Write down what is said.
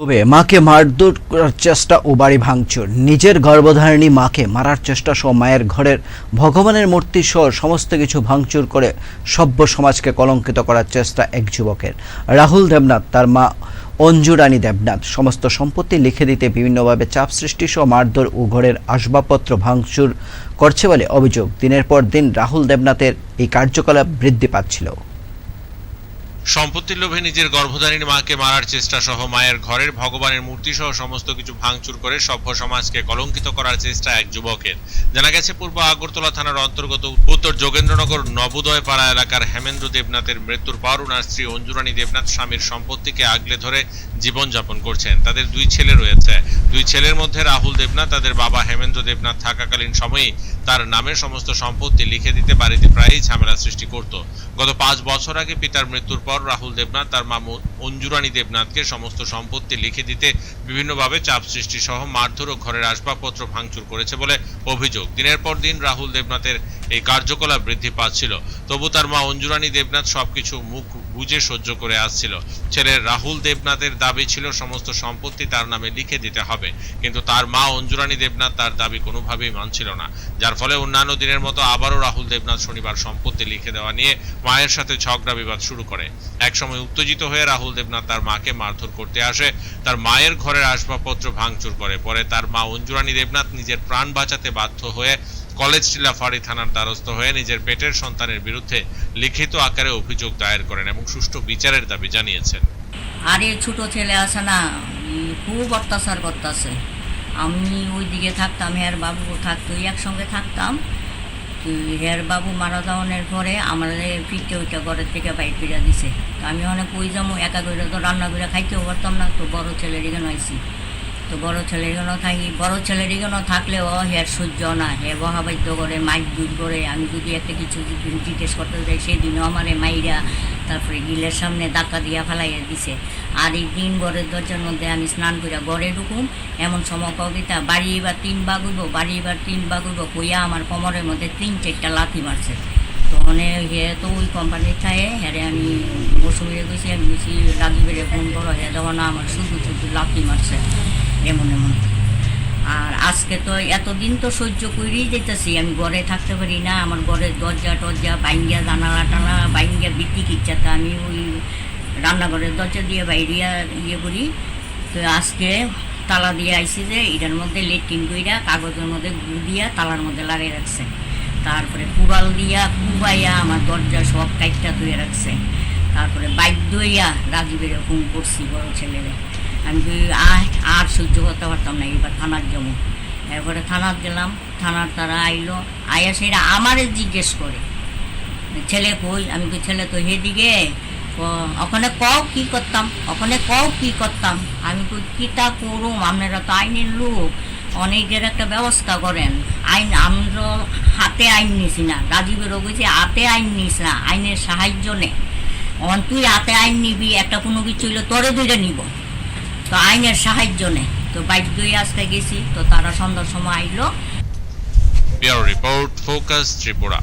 তবে মাকে মারধর করার চেষ্টা ও বাড়ি ভাঙচুর। নিজের গর্ভধারিণী মাকে মারার চেষ্টা সহ মায়ের ঘরের ভগবানের মূর্তি সহ সমস্ত কিছু ভাঙচুর করে সভ্য সমাজকে কলঙ্কিত করার চেষ্টা এক যুবকের। রাহুল দেবনাথ, তার মা অঞ্জু রানী দেবনাথ সমস্ত সম্পত্তি লিখে দিতে বিভিন্নভাবে চাপ সৃষ্টি সহ মারধর ও ঘরের আসবাবপত্র ভাঙচুর করছে বলে অভিযোগ। দিনের পর দিন রাহুল দেবনাথের এই কার্যকলাপ বৃদ্ধি পাচ্ছিল। সম্পত্তির লোভে নিজের গর্ভধারিণী মাকে মারার চেষ্টা সহ মায়ের ঘরের ভগবানের মূর্তি সহ সমস্ত কিছু ভাঙচুর করে সভ্য সমাজকে কলঙ্কিত করার চেষ্টা এক যুবকের। জানা গেছে, পূর্ব আগরতলা থানার অন্তর্গত উত্তর যোগেন্দ্রনগর নবোদয় পাড়া এলাকার হেমেন্দ্র দেবনাথের মৃত্যুর পর ওনার স্ত্রী অঞ্জুরানী দেবনাথ স্বামীর সম্পত্তিকে আগলে ধরে জীবনযাপন করছেন। তাদের দুই ছেলে রয়েছে। দুই ছেলের মধ্যে রাহুল দেবনাথ, তাদের বাবা হেমেন্দ্র দেবনাথ থাকাকালীন সময়েই তার নামে সমস্ত সম্পত্তি লিখে দিতে বাড়িতে প্রায়ই ঝামেলা সৃষ্টি করত। গত পাঁচ বছর আগে পিতার মৃত্যুর পর রাহুল দেবনাথ তার মামু অঞ্জুরানী দেবনাথকে সমস্ত সম্পত্তি লিখে দিতে বিভিন্নভাবে চাপ সৃষ্টি সহ মারধর ও ঘরের আসবাবপত্র ভাঙচুর করেছে বলে অভিযোগ। দিনের পর দিন রাহুল দেবনাথের এই কার্যকলাপ বৃদ্ধি পাচ্ছিল। তবু তার মা অঞ্জুরানী দেবনাথ সবকিছু মুখ বুঝে সহ্য করে আসছিল। ছেলে রাহুল দেবনাথের দাবি ছিল, সমস্ত সম্পত্তি তার নামে লিখে দিতে হবে। কিন্তু তার মা অঞ্জুরানী দেবনাথ তার দাবি কোনোভাবেই মানছিল না। যার ফলে অন্যান্য দিনের মতো আবারও রাহুল দেবনাথ শনিবার সম্পত্তি লিখে দেওয়া নিয়ে মায়ের সাথে ঝগড়া বিবাদ শুরু করে। একসময় উত্তেজিত হয়ে রাহুল দেবনাথ তার মাকে মারধর করতে আসে। তার মায়ের ঘরের আসবাবপত্র ভাঙচুর করে। পরে তার মা অঞ্জুরানী দেবনাথ নিজের প্রাণ বাঁচাতে বাধ্য হয়ে কলেজ টিলাফাড়ি থানার দ্বারস্থ হয়ে নিজের পেটের সন্তানের বিরুদ্ধে লিখিত আকারে অভিযোগ দায়ের করেন এবং সুষ্ঠু বিচারের দাবি জানিয়েছেন। আর এই ছোটো ছেলে আছে না খুব অত্যাচার করতেছে। আমি ওই দিকে থাকতাম, হের বাবু থাকতো, একসঙ্গে থাকতাম। হের বাবু মারা যাওয়ানোর পরে আমাদের ফিরতে ওইটা ঘরের থেকে বাইর করে দিছে। আমি অনেক ওই যাব, একা করে তো রান্না করে খাইতেও পারতাম না, তো বড় ছেলের এখানে আইসি তো বড় এখানে থাকি। বড় ছেলের এখানে থাকলেও হের সহ্য না। হে বহাবাদ্য করে, মাইক দুই করে। আমি যদি একটা কিছু জিজ্ঞেস করতে যাই, সেদিনও আমারে মাইরা তারপরে গিলের সামনে ধাক্কা দিয়া ফেলাইয়া দিছে। আর এই দিন ঘরের দরজার মধ্যে আমি স্নান করে ঘরে ঢুকুম। এমন সময় কবিতা বাড়ি এবার তিন বাগুইব বাড়ি এবার তিন বাগুইব কইয়া আমার কোমরের মধ্যে তিন চারটা লাথি মারছে। তো মানে হে তো ওই কোম্পানির থাকে হেরে আমি মৌসুমিরে গেছি আমি গেছি রাজীবের ফোন করো, হে তখন আমার শুধু শুধু লাথি মারছে। এমন এমন। আর আজকে তো এতদিন তো সহ্য করেই যেতেছি। আমি ঘরে থাকতে পারি না, আমার ঘরের দরজা টরজা বাইঙ্গা জানালা টানা বাইঙ্গা বিদ্যি ইচ্ছাতে আমি ওই রান্নাঘরের দরজা দিয়ে বাইরিয়া ইয়ে করি। তো আজকে তালা দিয়ে আইসি যে, এটার মধ্যে লেট্রিন কইরা কাগজের মধ্যে গু দিয়া তালার মধ্যে লাগিয়ে রাখছে। তারপরে কুড়াল দিয়া কুবাইয়া আমার দরজা সব কাইটটা ধুয়ে রাখছে। তারপরে বাইক দইয়া রাজীবের ফোন করছি বড় ছেলেরে। আমি আয় আর সহ্য করতে পারতাম না, এবার থানার জমো এরপরে থানার গেলাম, থানার তারা আইলো, আয়া সেটা আমারে জিজ্ঞেস করে। ছেলে কই? আমি কই, ছেলে তো হেদিকে ক- ওখানে কও কি করতাম? ওখানে কও কি করতাম? আমি কই কিটা করুম? আপনারা তো আইনের লোক। অনেকের একটা ব্যবস্থা করেন। আইন, আমরা হাতে আইন নিছি না। রাজীবেরও কইছে, হাতে আইন নিস না, আইনের সাহায্য নে। অন, তুই হাতে আইন নিবি, একটা কোনো কিছু হইলে তোরে দুইটা নিব। তো আইনের সাহায্য নে। তো বাইক দুই আসতে গেছি, তো তারা সন্ধ্যার সময় আইলো। Report focus Tripura